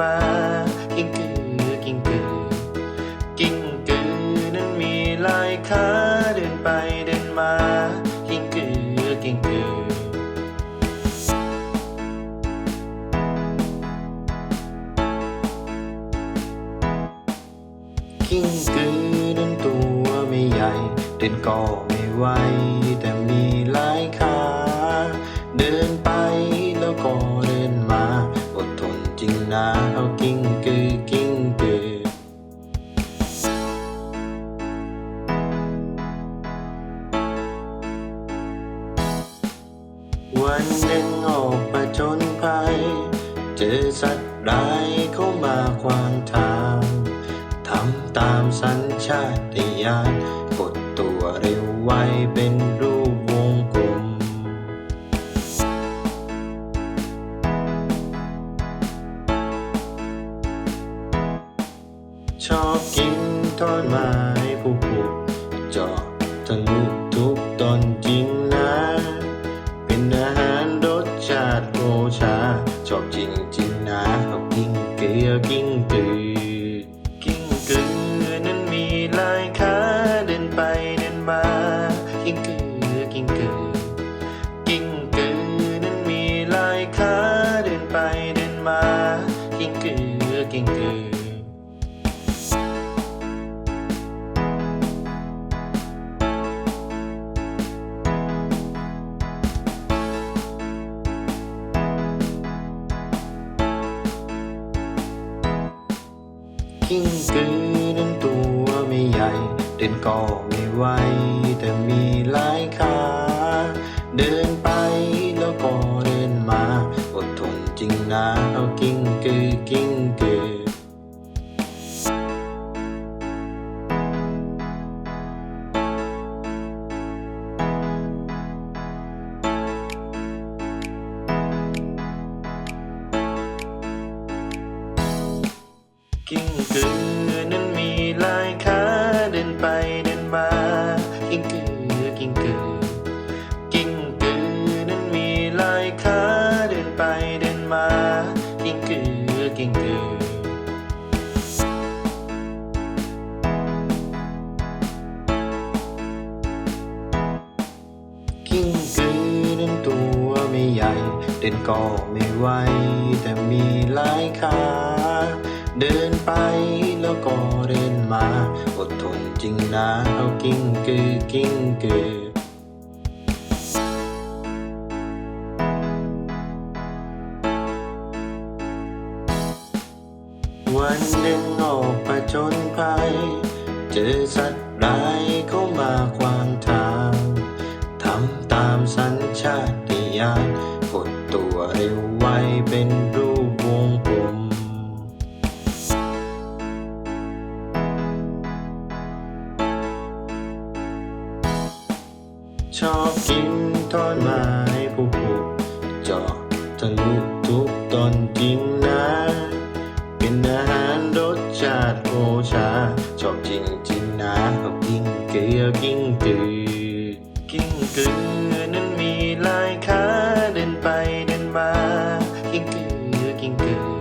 มา กิ้งกือกิ้งกือกิ้งกือนั้นมีลายขาเดินไปเดินมา กิ้งกือกิ้งกือกิ้งกือนั้นตัวไม่ใหญ่ เดินก็ไม่ไหวแต่มีลาย วันหนึ่งออกมาจนภัย เจอสัตว์ร้ายเข้ามาขวางทางทำตามสัญชาตญาณกดตัวเร็วไวเป็นรูปวงกลม ชอบกินต้นไม้ผูกผูกเจาะทะลุทุกต้นจริง โอชาชอบจริงจริงนะเอบกิ้งเกลือกิ้งกือกิ้งกือนั้นมีลายขาเดินไปเดินมากิ้งกือกิ้งกือกิ้งกือนั้นมีลายขาเดินไปเดินมากิ้งกือกิ้งกือ กิ้งกือนั้นตัวไม่ใหญ่ เดินก็ไม่ไหวแต่มีหลายขา เดินไปแล้วก็เดินมา อดทนจริงนะเอากิ้งกือกิ้ง กิ้งกือนั้นมีลายขาเดินไปเดินมา กิ้งกือกิ้งกือกิ้งกือนั้นมีลายขาเดินไปเดินมา กิ้งกือกิ้งกือกิ้งกือนั้นตัวไม่ใหญ่ เดินก็ไม่ไหวแต่มีหลายขา เดินไปแล้วก็เดินมา อดทนจริงนะ เอากิ้งกือกิ้งกือวันหนึ่งออกมาจนภัยเจอสัตว์ร้ายเข้ามาขวางทาง ทำตามสัญชาติญาณกดตัวเร็ว ชอบกินต้นไม้ผูกๆเจาะทะลุทุกต้นจริงนะ เป็นอาหารรสชาติโอชา ชอบจริงจริงนะเอากิ้งเกลือกิ้งกือกิ้งกือนั้นมีลายขาเดินไปเดินมากิ้งกือกิ้งกือ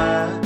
side.